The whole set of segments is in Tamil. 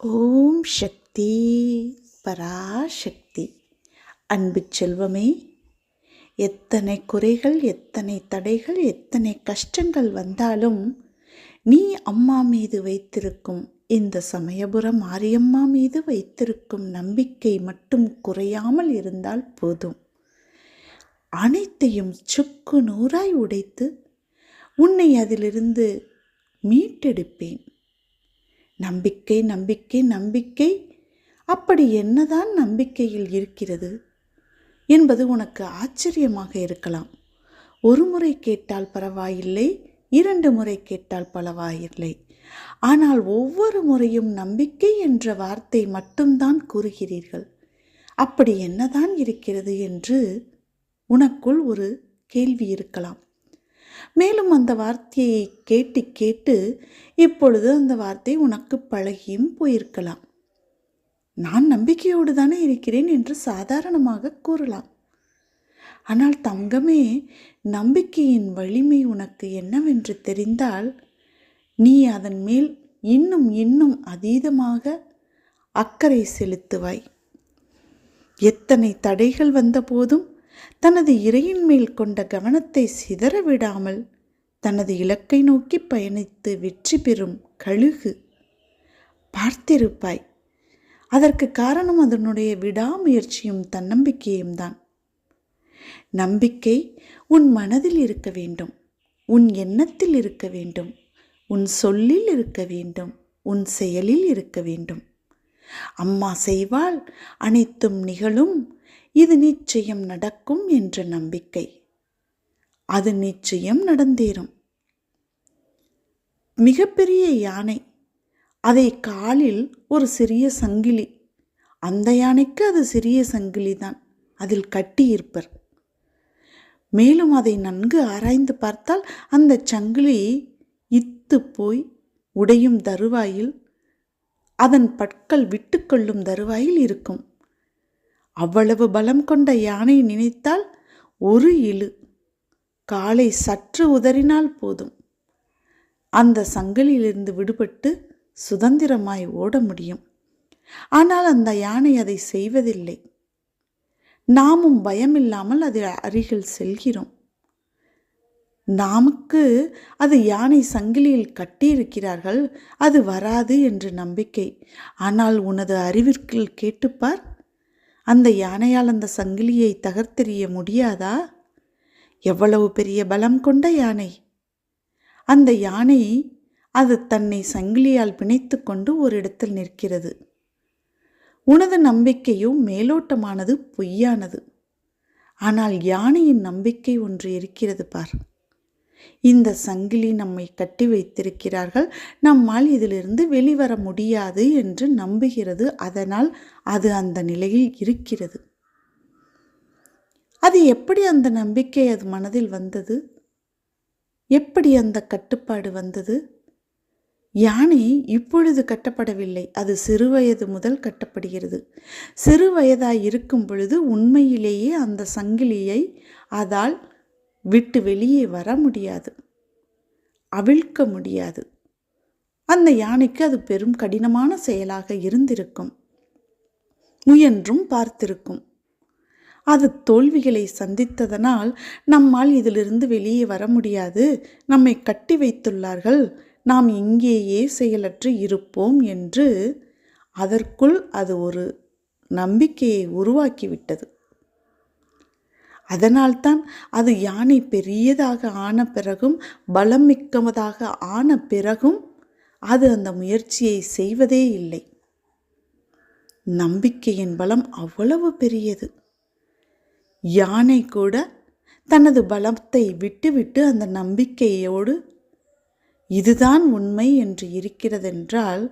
ஓம் சக்தி பராசக்தி. அன்பு செல்வமே எத்தனை குறைகள் எத்தனை தடைகள் எத்தனை கஷ்டங்கள் வந்தாலும் நீ அம்மா மீது வைத்திருக்கும் இந்த சமயபுரம் மாரியம்மா மீது வைத்திருக்கும் நம்பிக்கை மட்டும் குறையாமல் இருந்தால் போதும். அனைத்தையும் சுக்கு நூறாய் உடைத்து உன்னை அதிலிருந்து மீட்டெடுப்பேன். நம்பிக்கை நம்பிக்கை நம்பிக்கை. அப்படி என்னதான் நம்பிக்கையில் இருக்கிறது என்பது உனக்கு ஆச்சரியமாக இருக்கலாம். ஒரு முறை கேட்டால் பரவாயில்லை இரண்டு முறை கேட்டால் பரவாயில்லை. ஆனால் ஒவ்வொரு முறையும் நம்பிக்கை என்ற வார்த்தை மட்டும்தான் கூறுகிறீர்கள். அப்படி என்னதான் இருக்கிறது என்று உனக்குள் ஒரு கேள்வி இருக்கலாம். மேலும் அந்த வார்த்தையை கேட்டு கேட்டு இப்பொழுது அந்த வார்த்தை உனக்கு பழகியும் போயிருக்கலாம். நான் நம்பிக்கையோடு தானே இருக்கிறேன் என்று சாதாரணமாக கூறலாம். ஆனால் தங்கமே நம்பிக்கையின் வலிமை உனக்கு என்னவென்று தெரிந்தால் நீ அதன் மேல் இன்னும் இன்னும் அதீதமாக அக்கறை செலுத்துவாய். எத்தனை தடைகள் வந்தபோதும் தனது இறையின் மேல் கொண்ட கவனத்தை சிதற விடாமல் தனது இலக்கை நோக்கி பயணித்து வெற்றி பெறும் கழுகு. பார்த்திருப்பாய். அதற்கு காரணம் அதனுடைய விடாமுயற்சியும் தன்னம்பிக்கையும் தான். நம்பிக்கை உன் மனதில் இருக்க வேண்டும். உன் எண்ணத்தில் இருக்க வேண்டும். உன் சொல்லில் இருக்க வேண்டும். உன் செயலில் இருக்க வேண்டும். அம்மா செய்வாள் அனைத்தும் நிகழும். இது நிச்சயம் நடக்கும் என்ற நம்பிக்கை. அது நிச்சயம் நடந்தேறும். மிகப்பெரிய யானை. அதை காலில் ஒரு சிறிய சங்கிலி. அந்த யானைக்கு அது சிறிய சங்கிலி தான் அதில் கட்டியிருப்பர். மேலும் அதை நன்கு ஆராய்ந்து பார்த்தால் அந்த சங்கிலி இத்து போய் உடையும் தருவாயில் அதன் பற்கள் விட்டுக்கொள்ளும் தருவாயில் இருக்கும். அவ்வளவு பலம் கொண்ட யானை நினைத்தால் ஒரு இழு. காலை சற்று உதறினால் போதும். அந்த சங்கிலியிலிருந்து விடுபட்டு சுதந்திரமாய் ஓட முடியும். ஆனால் அந்த யானை அதை செய்வதில்லை. நாமும் பயமில்லாமல் அது அருகில் செல்கிறோம். நமக்கு அது யானை சங்கிலியில் கட்டியிருக்கிறார்கள் அது வராது என்று நம்பிக்கை. ஆனால் உனது அறிவிற்குள் கேட்டுப்பார் அந்த யானையால் அந்த சங்கிலியை தகர்த்தெறிய முடியாதா? எவ்வளவு பெரிய பலம் கொண்ட யானை? அந்த யானை அது தன்னை சங்கிலியால் பிணைத்து கொண்டு ஒரு இடத்தில் நிற்கிறது. உனது நம்பிக்கையும் மேலோட்டமானது பொய்யானது. ஆனால் யானையின் நம்பிக்கை ஒன்று இருக்கிறது பார். இந்த சங்கிலி நம்மை கட்டி வைத்திருக்கிறார்கள். நம்மால் இதிலிருந்து வெளிவர முடியாது என்று நம்புகிறது. அதனால் அது அந்த நிலையில் இருக்கிறது. அது எப்படி அந்த நம்பிக்கை அது மனதில் வந்தது? எப்படி அந்த கட்டுப்பாடு வந்தது? யானை இப்பொழுது கட்டப்படவில்லை. அது சிறுவயது முதல் கட்டப்படுகிறது. சிறு வயதாய் இருக்கும் பொழுது உண்மையிலேயே அந்த சங்கிலியை அதால் விட்டு வெளியே வர முடியாது. அவிழ்க்க முடியாது. அந்த யானைக்கு அது பெரும் கடினமான செயலாக இருந்திருக்கும். முயன்றும் பார்த்திருக்கும். அது தோல்விகளை சந்தித்ததனால் நம்மால் இதிலிருந்து வெளியே வர முடியாது. நம்மை கட்டி வைத்துள்ளார்கள். நாம் இங்கேயே செயலற்று இருப்போம் என்று அதற்குள் அது ஒரு நம்பிக்கையை உருவாக்கிவிட்டது. அதனால்தான் அது யானை பெரியதாக ஆன பிறகும் பலம் மிக்கதாக ஆன பிறகும் அது அந்த முயற்சியை செய்வதே இல்லை. நம்பிக்கையின் பலம் அவ்வளவு பெரியது. யானை கூட தனது பலத்தை விட்டுவிட்டு அந்த நம்பிக்கையோடு இதுதான் உண்மை என்று இருக்கிறதென்றால்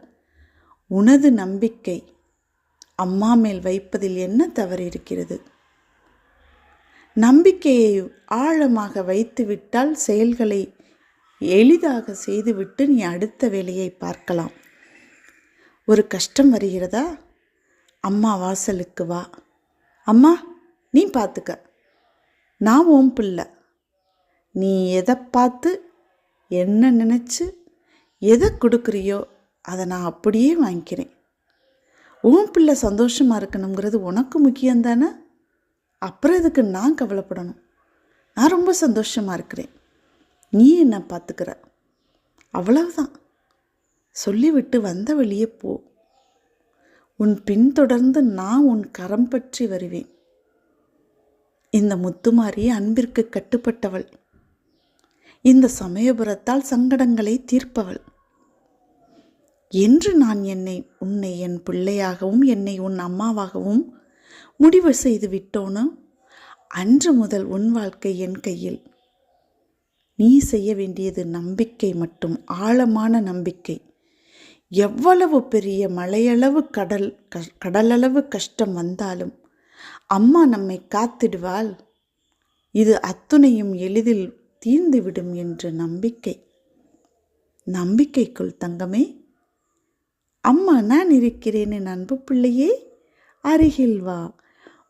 உனது நம்பிக்கை அம்மா மேல் வைப்பதில் என்ன தவறு இருக்கிறது நம்பிக்கையை ஆழமாக வைத்துவிட்டால் செயல்களை எளிதாக செய்துவிட்டு நீ அடுத்த வேலையை பார்க்கலாம். ஒரு கஷ்டம் வருகிறதா? அம்மா வாசலுக்கு வா. அம்மா நீ பார்த்துக்க. நான் ஓம் பிள்ளை. நீ எதை பார்த்து என்ன நினச்சி எதை கொடுக்குறியோ அதை நான் அப்படியே வாங்கிக்கிறேன். உன் பிள்ளை சந்தோஷமாக இருக்கணுங்கிறது உனக்கு முக்கியம் தானே அப்புறம் இதுக்கு நான் கவலைப்படணும்? நான் ரொம்ப சந்தோஷமாக இருக்கிறேன். நீ என்ன பார்த்துக்கிற? அவ்வளவுதான். சொல்லிவிட்டு வந்த வழியே போ. உன் பின்தொடர்ந்து நான் உன் கரம் பற்றி வருவேன். இந்த முத்துமாரி அன்பிற்கு கட்டுப்பட்டவள். இந்த சமயபுரத்தால் சங்கடங்களை தீர்ப்பவள். என்று நான் என்னை உன்னை என் பிள்ளையாகவும் என்னை உன் அம்மாவாகவும் முடிவு செய்து விட்டோனோ? அன்று முதல் உன் வாழ்க்கை என் கையில். நீ செய்ய வேண்டியது நம்பிக்கை மட்டும் ஆழமான நம்பிக்கை. எவ்வளவு பெரிய மலையளவு கடல் க- கடலளவு கஷ்டம் வந்தாலும் அம்மா நம்மை காத்திடுவாள். இது அத்துணையும் எளிதில் தீர்ந்துவிடும் என்ற நம்பிக்கை. நம்பிக்கைக்குள் தங்கமே. அம்மா நான் இருக்கிறேன் என் அன்பு பிள்ளையே அருகில் வா.